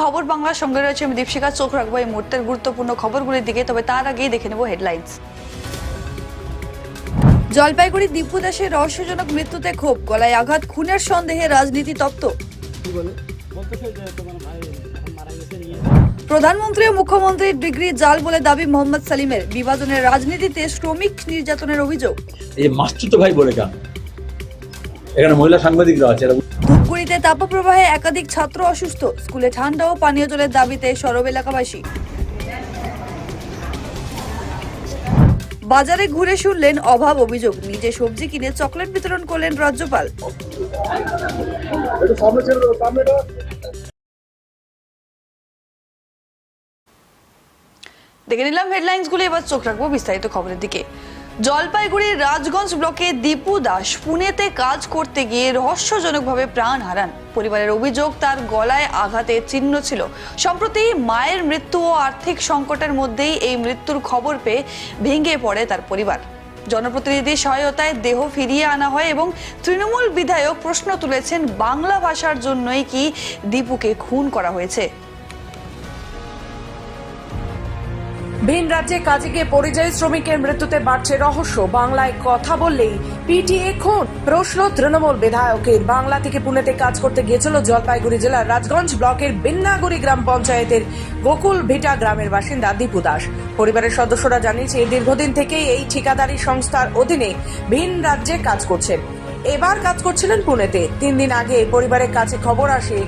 খবর বাংলার সঙ্গে রয়েছে আমি দীপশিকা চোখ রাখব এই মুহূর্তের গুরুত্বপূর্ণ খবরগুলির দিকে, তবে তার আগেই দেখে নেব হেডলাইন্স জলপাইগুড়ি দীপু দাসের রহস্যজনক মৃত্যুতে ক্ষোভ, গলায় আঘাত, খুনের সন্দেহে রাজনীতি তপ্ত। প্রধানমন্ত্রী ও মুখ্যমন্ত্রীর ডিগ্রি জাল বলে দাবি মোহাম্মদ সালিমের, বিভাজনের রাজনীতিতে শ্রমিক নির্যাতনের অভিযোগ। এই মাস্তুতো ভাই বলে কান? এখানে মহিলা সাংবাদিকরা আছে, এরা ধূপগুড়িতে তাপপ্রবাহে একাধিক ছাত্র অসুস্থ। স্কুলে ঠান্ডা ও পানীয় জলের দাবিতে সরব এলাকাবাসী। বাজারে ঘুরে শুনলেন অভাব অভিযোগ। নিজে সবজি কিনে চকলেট বিতরণ করলেন রাজ্যপাল। দেখে নিলাম হেডলাইন্সগুলো এবার চোখ রাখব বিস্তারিত খবরের দিকে। জলপাইগুড়ির রাজগঞ্জ ব্লকে দীপু দাস পুনেতে কাজ করতে গিয়ে রহস্যজনকভাবে প্রাণ হারান। পরিবারের অভিযোগ, তার গলায় আঘাতের চিহ্ন ছিল। সম্প্রতি মায়ের মৃত্যু ও আর্থিক সংকটের মধ্যেই এই মৃত্যুর খবর পেয়ে ভেঙে পড়ে তার পরিবার। জনপ্রতিনিধির সহায়তায় দেহ ফিরিয়ে আনা হয় এবং তৃণমূল বিধায়ক প্রশ্ন তুলেছেন, বাংলা ভাষার জন্যই কি দীপুকে খুন করা হয়েছে? ভিন রাজ্যে কাজে গিয়ে পরিযায়ী শ্রমিকের মৃত্যুতে বাড়ছে রহস্য। বাংলায় কথা বললেই পিটিএ খুন, প্রশ্ন তৃণমূল বিধায়কের। বাংলা থেকে পুনেতে কাজ করতে গিয়েছিল জলপাইগুড়ি জেলার রাজগঞ্জ ব্লকের বিন্নাগুড়ি গ্রাম পঞ্চায়েতের গোকুল ভিটা গ্রামের বাসিন্দা দীপু দাস। পরিবারের সদস্যরা জানিয়েছে দীর্ঘদিন থেকেই এই ঠিকাদারি সংস্থার অধীনে ভিন রাজ্যে কাজ করছেন। এবার কাজ করছিলেন পুনেতে। তিন দিন আগে পরিবারের কাছে খবর আসে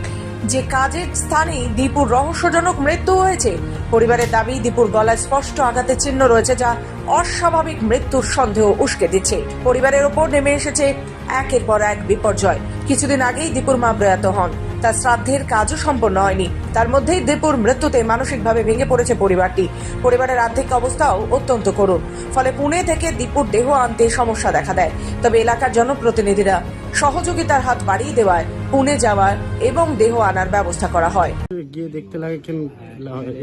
যে কাজের স্থানে দীপুর রহস্যজনক মৃত্যু হয়েছে। পরিবারের দাবি, দীপুর গলায় স্পষ্ট আঘাতের চিহ্ন রয়েছে যা অস্বাভাবিক মৃত্যুর সন্দেহ উস্কে দিচ্ছে। পরিবারের ওপর নেমে এসেছে একের পর এক বিপর্যয়। কিছুদিন আগেই দীপুর মা প্রয়াত হন। তার শ্রাদ্ধের কাজও সম্পন্ন হয়নি। তার মধ্যেই দীপুর মৃত্যুতে মানসিকভাবে ভেঙে পড়েছে পরিবারটি। পরিবারের আর্থিক অবস্থাও অত্যন্ত করুণ। ফলে পুনে থেকে দীপুর দেহ আনতে সমস্যা দেখা দেয়। তবে এলাকার জনপ্রতিনিধিরা সহযোগিতার হাত বাড়িয়ে দেওয়ায় পুনে যাওয়ার এবং দেহ আনার ব্যবস্থা করা হয়। গিয়ে দেখতে লাগে কেন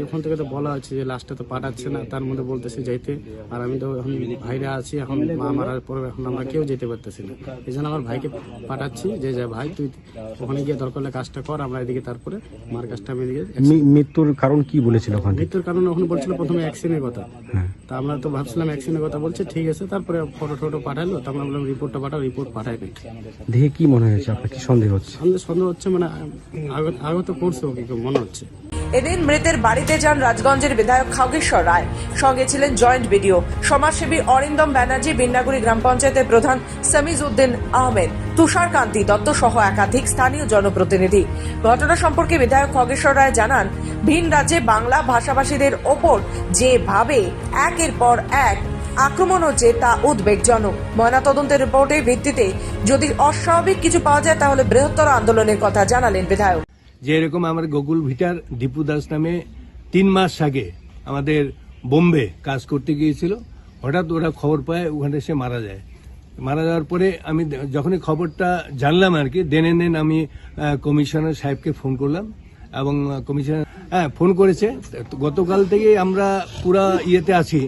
এখন থেকে তো বলা আছে যে লাস্টে তো পাঠাচ্ছে না তার মধ্যে বলতেছে যাইতে। আর আমি তো এখন ভাইরা আছি এখন মা মারার পরে এখন আমরা কেউ যেতে পারতেছি না। এই জন্য আমার ভাইকে পাঠাচ্ছি যে যা ভাই তুই ওখানে গিয়ে দরকার হলে কাজটা কর আমরা এদিকে তারপরে মার কাজটা আমি এদিকে মৃত্যুর কারণ কি বলেছিল ওখানে? মৃত্যুর কারণ ওখানে বলছিল প্রথমে অ্যাক্সিডেন্টের কথা। তা আমরা তো ভাবছিলাম একসঙ্গে কথা বলছে ঠিক আছে তারপরে ফটো টটো পাঠালো তা আমরা বললাম রিপোর্টটা পাঠাও রিপোর্ট পাঠাবে দেখে কি মনে হয়েছে আপনার? কি সন্দেহ হচ্ছে? সন্দেহ হচ্ছে মানে আগত আগত করছে ওকে মনে হচ্ছে। এদিন মৃতের বাড়িতে যান রাজগঞ্জের বিধায়ক খাগেশ্বর রায়। সঙ্গে ছিলেন জয়েন্ট বিডিও। সমাজসেবী অরিন্দম ব্যানার্জি, বিন্নাগুড়ি গ্রাম পঞ্চায়েতের প্রধান সামিজ উদ্দিন আহমেদ তুষারকান্তি দত্ত সহ একাধিক স্থানীয় জনপ্রতিনিধি। ঘটনা সম্পর্কে বিধায়ক খগেশ্বর রায় জানান, ভিন রাজ্যে বাংলা ভাষাভাষীদের ওপর যেভাবে একের পর এক আক্রমণ হচ্ছে তা উদ্বেগজনক। ময়নাতদন্তের রিপোর্টের ভিত্তিতে যদি অস্বাভাবিক কিছু পাওয়া যায়, তাহলে বৃহত্তর আন্দোলনের কথা জানালেন বিধায়ক। যে এরকম আমার গোকুল ভিটার দীপু দাস নামে তিন মাস আগে আমাদের বোম্বে কাজ করতে গিয়েছিল, হঠাৎ ওরা খবর পায় ওখানে সে মারা যায়। মারা যাওয়ার পরে আমি যখনই খবরটা জানলাম আর কি দেন নেন আমি কমিশনার সাহেবকে ফোন করলাম এবং কমিশনার হ্যাঁ ফোন করেছে। গতকাল থেকে আমরা পুরা ইয়েতে আছি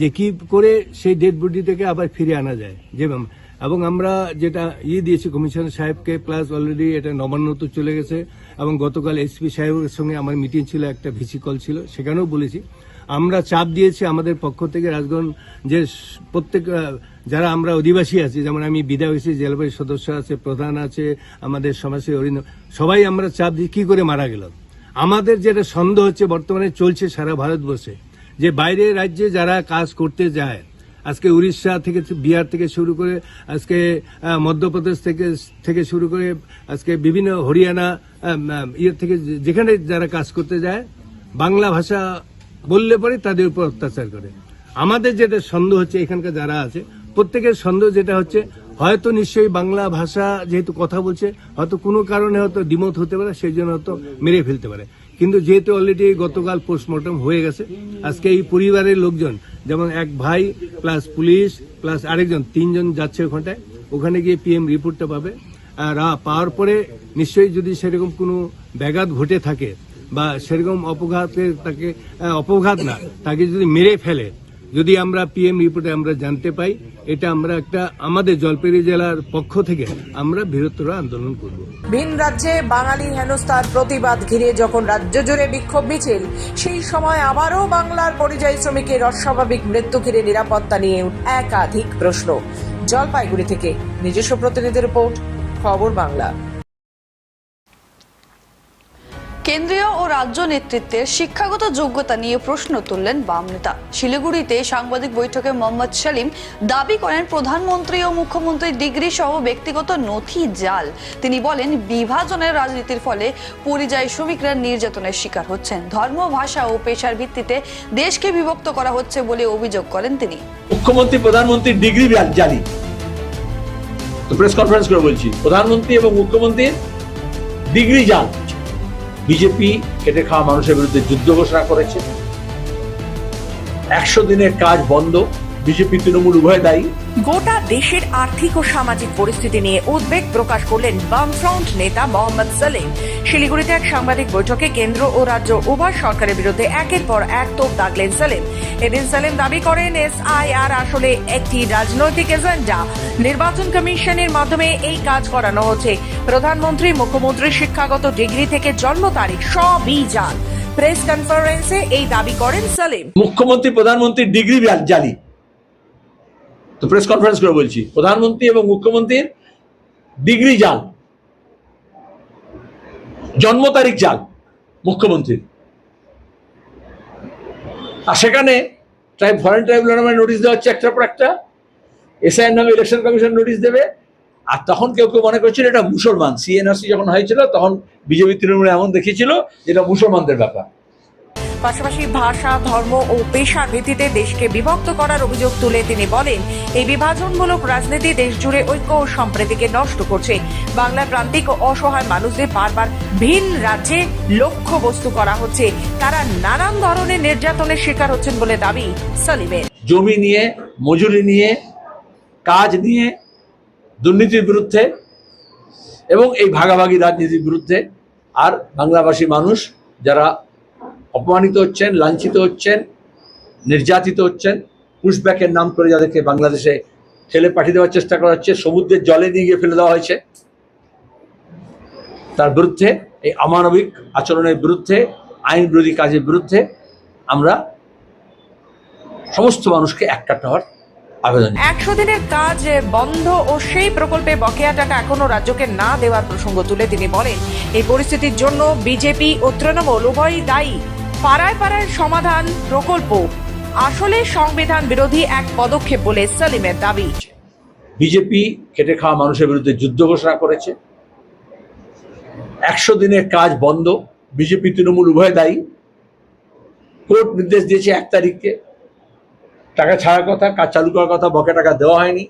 যে কি করে সেই ডেড বডি থেকে আবার ফিরে আনা যায়। যেভাবে এবং আমরা যেটা ইয়ে দিয়েছি কমিশনার সাহেবকে প্লাস অলরেডি এটা নবান্ন তো চলে গেছে। এবং গতকাল এসপি সাহেবের সঙ্গে আমার মিটিং ছিল, একটা ভিসি কল ছিল, সেখানেও বলেছি। আমরা চাপ দিয়েছি আমাদের পক্ষ থেকে রাজগঞ্জ যে স- প্রত্যেক যারা আমরা অধিবাসী আছি, যেমন আমি জেলা পরিষদ সদস্য আছে, প্রধান আছে, আমাদের সমাজসেবী অরিন্দ, সবাই আমরা চাপ দিই কী করে মারা গেল আমাদের যেটা সন্দেহ হচ্ছে, বর্তমানে চলছে সারা ভারতবর্ষে, যে বাইরে রাজ্যে যারা কাজ করতে যায় আজকে উড়িষ্যা থেকে বিহার থেকে শুরু করে আজকে মধ্যপ্রদেশ থেকে থেকে শুরু করে আজকে বিভিন্ন হরিয়ানা ইয়ে থেকে যেখানে যারা কাজ করতে যায়, বাংলা ভাষা বললে পরে তাদের উপর অত্যাচার করে। আমাদের যেটা সন্দেহ হচ্ছে, এখানকার যারা আছে, প্রত্যেকের সন্দেহ যেটা হচ্ছে, হয়তো নিশ্চয়ই বাংলা ভাষা যেহেতু কথা বলছে, হয়তো কোনো কারণে হয়তো দ্বিমত হতে পারে, সেই জন্য হয়তো মেরে ফেলতে পারে। কিন্তু যেহেতু অলরেডি গতকাল পোস্টমর্টম হয়ে গেছে, আজকে এই পরিবারের লোকজন, যেমন এক ভাই প্লাস পুলিশ প্লাস আরেকজন, তিনজন যাচ্ছে ওখানটায়, ওখানে গিয়ে পিএম রিপোর্টটা পাবে। আর পাওয়ার পরে নিশ্চয়ই যদি সেরকম কোনো ব্যাঘাত ঘটে থাকে বা সেরকম অপঘাতের তাকে অপঘাত না, তাকে যদি মেরে ফেলে যদি আমরা পিএম রিপোর্টে আমরা জানতে পাই, এটা আমরা একটা আমাদের জলপাইগুড়ি জেলার পক্ষ থেকে আমরা বৃহত্তর আন্দোলন করব। ভিন রাজ্যে বাঙালি হেনস্থার প্রতিবাদ ঘিরে যখন রাজ্য জুড়ে বিক্ষোভ মিছিল, সেই সময় আবারও বাংলার পরিযায়ী শ্রমিকের অস্বাভাবিক মৃত্যু ঘিরে নিরাপত্তা নিয়ে একাধিক প্রশ্ন। জলপাইগুড়ি থেকে নিজস্ব প্রতিনিধি রিপোর্ট, খবর বাংলা। কেন্দ্রীয় ও রাজ্য নেতৃত্বের শিক্ষাগত যোগ্যতা নিয়ে প্রশ্ন তুললেন বাম নেতা। শিলিগুড়িতে সাংবাদিক বৈঠকে মোহাম্মদ সেলিম দাবি করেন, প্রধানমন্ত্রী ও মুখ্যমন্ত্রীর ডিগ্রি সহ ব্যক্তিগত নথি জাল। তিনি বলেন, বিভাজনের রাজনীতির ফলে পরিযায়ী শ্রমিকরা নির্যাতনের শিকার হচ্ছেন। ধর্ম, ভাষা ও পেশার ভিত্তিতে দেশকে বিভক্ত করা হচ্ছে বলে অভিযোগ করেন তিনি। মুখ্যমন্ত্রী প্রধানমন্ত্রীর ডিগ্রি জালি। প্রেস কনফারেন্স করে বলছি, প্রধানমন্ত্রী এবং মুখ্যমন্ত্রীর ডিগ্রি জাল। বিজেপি কেটে খাওয়া মানুষের বিরুদ্ধে যুদ্ধ ঘোষণা করেছে। একশো দিনের কাজ বন্ধ। বিজেপি তৃণমূল উভয় দায়ী। গোটা দেশের আর্থিক ও সামাজিক পরিস্থিতি নিয়ে উদ্বেগ প্রকাশ করলেন বামফ্রন্ট নেতা মোহাম্মদ সালেম। শিলিগুড়িতে এক সাংবাদিক বৈঠকে কেন্দ্র ও রাজ্য উভয় সরকারের বিরুদ্ধে একের পর এক তোপ দাগলেন সালেম। এদিন সালেম দাবি করেন এসআইআর আসলে একটি রাজনৈতিক এজেন্ডা। নির্বাচন কমিশনের মাধ্যমে এই কাজ করানো হচ্ছে। প্রধানমন্ত্রী মুখ্যমন্ত্রী শিক্ষাগত ডিগ্রি থেকে জন্ম তারিখ সবই জাল প্রেস কনফারেন্সে এই দাবি করেন সালেম। মুখ্যমন্ত্রী প্রধানমন্ত্রীর ডিগ্রি জালি। তো প্রেস কনফারেন্স করে বলছি, প্রধানমন্ত্রী এবং মুখ্যমন্ত্রীর ডিগ্রি জাল। জন্ম তারিখ জাল, মুখ্যমন্ত্রীর। আর সেখানে ট্রাইব ফরেন ট্রাইব্যুনাল নামে নোটিশ দেওয়া হচ্ছে একটার পর একটা। এসআইয়ের নামে ইলেকশন কমিশন নোটিশ দেবে। আর তখন কেউ কেউ মনে করছিল এটা মুসলমান। সিএনআরসি যখন হয়েছিল, তখন বিজেপি তৃণমূল এমন দেখিয়েছিল যেটা মুসলমানদের ব্যাপার। পাশাপাশি ভাষা, ধর্ম ও পেশার ভিত্তিতে দেশকে বিভক্ত করার অভিযোগ তুলে তিনি বলেন, এই বিভাজনমূলক রাজনীতি দেশ জুড়ে ঐক্য ও সম্প্রীতিকে নষ্ট করছে। বাংলার প্রান্তিক ও অসহায় মানুষদের বারবার ভিন রাজ্যে লক্ষ্য বস্তু করা হচ্ছে। তারা নানান ধরনের নির্যাতনের শিকার হচ্ছেন বলে দাবি সালিমের। জমি নিয়ে, মজুরি নিয়ে, কাজ নিয়ে, দুর্নীতির বিরুদ্ধে এবং এই ভাগাভাগি রাজনীতির বিরুদ্ধে। আর বাংলাভাষী মানুষ যারা অপমানিত হচ্ছেন, লাঞ্ছিত হচ্ছেন, নির্যাতিত হচ্ছেন পুশব্যাকের নাম করে যাদেরকে বাংলাদেশে ফেলে পাঠিয়ে দেওয়ার চেষ্টা করা হচ্ছে সমুদ্রের জলে নিয়ে গিয়ে ফেলে দেওয়া হয়েছে। তার বিরুদ্ধে, এই অমানবিক আচরণের বিরুদ্ধে, আইন বিরোধী কাজের বিরুদ্ধে আমরা সমস্ত মানুষকে একটা হওয়ার আবেদন একশো দিনের কাজ বন্ধ ও সেই প্রকল্পে বকেয়া টাকা এখনও রাজ্যকে না দেওয়ার প্রসঙ্গ তুলে তিনি বলেন, এই পরিস্থিতির জন্য বিজেপি ও তৃণমূল উভয়ই দায়ী। পাড়ায় পাড়ায় সমাধান প্রকল্প। আসলে সংবিধান বিরোধী এক পদক্ষেপ বলে সালিমের দাবি। বিজেপি খেটে খাওয়া মানুষের বিরুদ্ধে যুদ্ধ ঘোষণা করেছে। একশো দিনের কাজ বন্ধ, বিজেপি, তৃণমূল উভয় দায়ী। কোর্ট নির্দেশ দিয়েছে এক তারিখকে। টাকা ছাড়ার কথা, কাজ চালু করার কথা বকে টাকা দেওয়া হয়নি।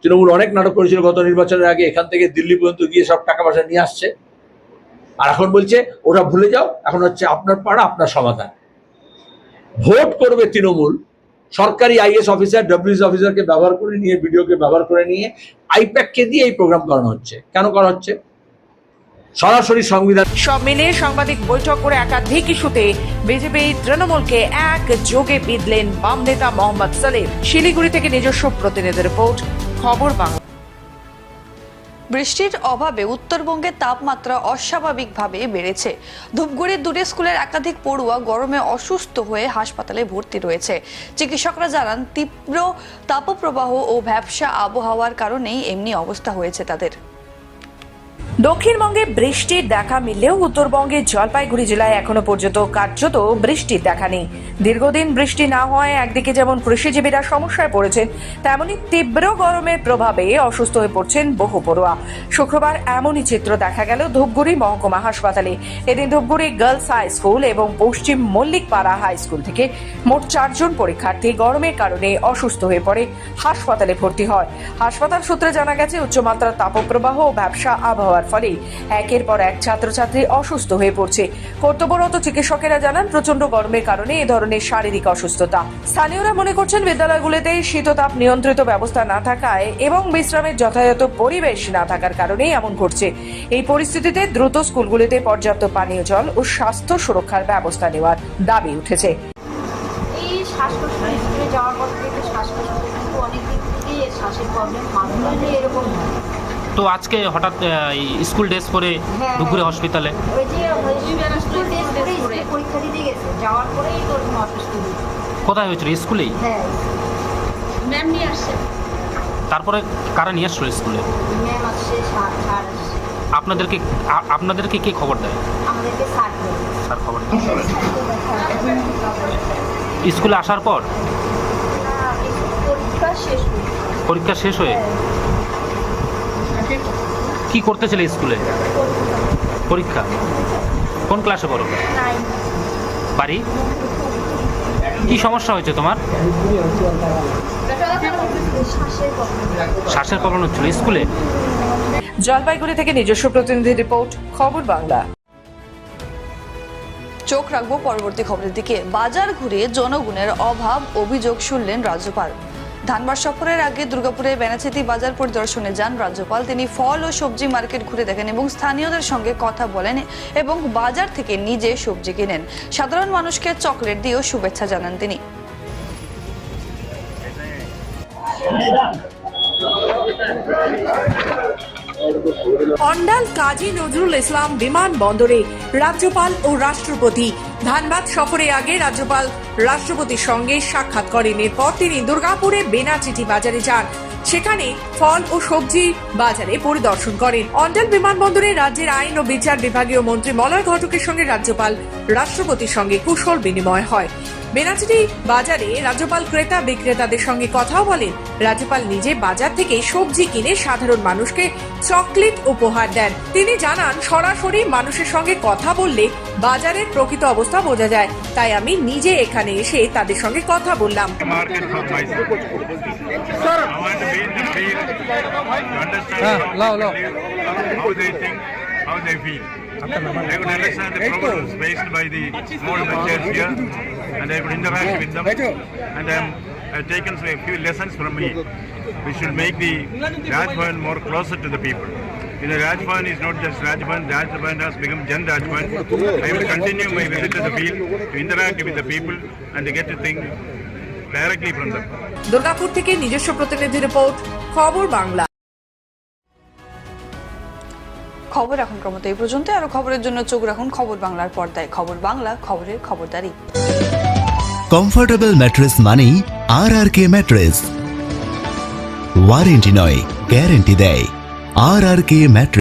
তৃণমূল অনেক নাটক করেছিল গত নির্বাচনের আগে, এখান থেকে দিল্লি পর্যন্ত গিয়ে সব টাকা পয়সা নিয়ে আসছে। আর এখন বলছে ওটা ভুলে যাও, এখন হচ্ছে আপনার পাড়া, আপনার সমাধান। ভোট করবে তৃণমূল, সরকারি আইএস অফিসার ডব্লিউএস অফিসারকে ব্যবহার করে নিয়ে ভিডিওকে ব্যবহার করে নিয়ে আইপ্যাককে দিয়ে এই প্রোগ্রাম করানো হচ্ছে। কেন করা হচ্ছে? সরাসরি সংবিধান সব মিলিয়ে সাংবাদিক বৈঠক করে একাধিক ইস্যুতে বিজেপি তৃণমূলকে এক যোগে বিঁধলেন বাম নেতা মোহাম্মদ সালেম। শিলিগুড়ি থেকে নিজস্ব প্রতিনিধি রিপোর্ট, খবর বাংলা। বৃষ্টির অভাবে উত্তরবঙ্গে তাপমাত্রা অস্বাভাবিকভাবে বেড়েছে। ধূপগুড়ির দূরে স্কুলের একাধিক পড়ুয়া গরমে অসুস্থ হয়ে হাসপাতালে ভর্তি রয়েছে। চিকিৎসকরা জানান, তীব্র তাপপ্রবাহ ও ব্যবসা আবহাওয়ার কারণেই এমনি অবস্থা হয়েছে তাদের। দক্ষিণবঙ্গে বৃষ্টির দেখা মিললেও উত্তরবঙ্গের জলপাইগুড়ি জেলায় এখনও পর্যন্ত কার্যত বৃষ্টির দেখা নেই। দীর্ঘদিন বৃষ্টি না হওয়ায় একদিকে যেমন কৃষিজীবীরা সমস্যায় পড়েছেন, তেমনি তীব্র গরমের প্রভাবে অসুস্থ হয়ে পড়ছেন বহু পড়ুয়া। শুক্রবার এমনই চিত্র দেখা গেল ধূপগুড়ি মহকুমা হাসপাতালে। এদিন ধূপগুড়ি গার্লস হাই স্কুল এবং পশ্চিম মল্লিকপাড়া হাই স্কুল থেকে মোট চারজন পরীক্ষার্থী গরমের কারণে অসুস্থ হয়ে পড়ে, হাসপাতালে ভর্তি হয়। হাসপাতাল সূত্রে জানা গেছে, উচ্চমাত্রার তাপপ্রবাহ ও ব্যবসা আবহাওয়ার ফলে একের পর এক ছাত্রছাত্রী অসুস্থ হয়ে পড়ছে। কর্তব্যরত চিকিৎসকেরা জানান প্রচণ্ড গরমের কারণে এ ধরনের শারীরিক অসুস্থতা। স্থানীয়রা মনে করছেন, বিদ্যালয়গুলিতে শীততাপ নিয়ন্ত্রিত ব্যবস্থা না থাকায় এবং বিশ্রামের যথাযথ পরিবেশ না থাকার কারণেই এমন ঘটছে। এই পরিস্থিতিতে দ্রুত স্কুলগুলিতে পর্যাপ্ত পানীয় জল ও স্বাস্থ্য সুরক্ষার ব্যবস্থা নেওয়ার দাবি উঠেছে। শ্বাসকষ্ট স্কুলে যাওয়ার পর থেকে শ্বাসকষ্ট কিন্তু অনেক দিক থেকেই শ্বাসের প্রবলেম মাঝে এরকম তো আজকে হঠাৎ এই স্কুল ড্রেস পরে হ্যাঁ, দুপুরে হ্যাঁ। হসপিটালে কোথায় হয়েছিল? স্কুলেই? হ্যাঁ। ম্যাম নিয়ে আসছে। তারপরে কারা নিয়ে আসলো স্কুলে? আপনাদেরকে আপনাদেরকে কে খবর দেয়? স্যার খবর স্কুলে আসার পর? পরীক্ষা শেষ পরীক্ষা শেষ হয়ে। কি করতেছিলে স্কুলে? পরীক্ষা? কোন ক্লাসে পড়ো? বাড়ি? কি সমস্যা হয়েছে তোমার? শ্বাসের প্রবলেম হচ্ছিল। স্কুলে? জলপাইগুড়ি থেকে নিজস্ব প্রতিনিধি রিপোর্ট, খবর বাংলা। চোখ রাখব পরবর্তী খবরের দিকে। বাজার ঘুরে জনগণের অভাব অভিযোগ শুনলেন রাজ্যপাল। ধানবাদ সফরের আগে দুর্গাপুরে বেনাচিতি বাজার পরিদর্শনে যান রাজ্যপাল। তিনি ফল ও সবজি মার্কেট ঘুরে দেখেন এবং স্থানীয়দের সঙ্গে কথা বলেন এবং বাজার থেকে নিজে সবজি কিনেন। সাধারণ মানুষকে চকলেট দিয়েও শুভেচ্ছা জানান তিনি। অন্ডাল কাজী নজরুল ইসলাম বিমানবন্দরে রাজ্যপাল ও রাষ্ট্রপতি। ধানবাদ সফরে আগে রাজ্যপাল রাষ্ট্রপতির সঙ্গে সাক্ষাৎ করেন। এরপর তিনি দুর্গাপুরে বেনাচিটি বাজারে যান। সেখানে ফল ও সবজি বাজারে পরিদর্শন করেন। অন্ডাল বিমানবন্দরে রাজ্যের আইন ও বিচার বিভাগীয় মন্ত্রী মলয় ঘটকের সঙ্গে রাজ্যপাল রাষ্ট্রপতির সঙ্গে কুশল বিনিময় হয়। বেনাচিটি বাজারে রাজ্যপাল ক্রেতা বিক্রেতাদের সঙ্গে কথাও বলেন। রাজ্যপাল নিজে বাজার থেকে সবজি কিনে সাধারণ মানুষকে চকলেট উপহার দেন। তিনি জানান, সরাসরি মানুষের সঙ্গে কথা বললে বাজারের প্রকৃত অবস্থা বোঝা যায়। তাই আমি নিজে এখানে এসে তাদের সঙ্গে কথা বললাম. I how how they. Could understand the problems faced by the here, and I could interact with them. And I'm, I've taken a few lessons from me. We should make the Rajbhavan more closer to the people. You know, Rajbhavan is not just Rajbhavan, Rajbhavan has become Jan Rajbhavan. I will continue my visit to the field to interact with the people and to get to think directly from them. Durgapur থেকে নিজস্ব প্রতিনিধি report খবর বাংলা খবর এখন ক্রমত এই পর্যন্ত আরও খবরের জন্য চোখ রাখুন খবর বাংলার পর্দায় খবর বাংলা খবরের খবরদারি কমফোর্টেবল ম্যাট্রেস মানেই R R K mattress warranty নয় গ্যারেন্টি দেয় আর আর কে ম্যাট্রেস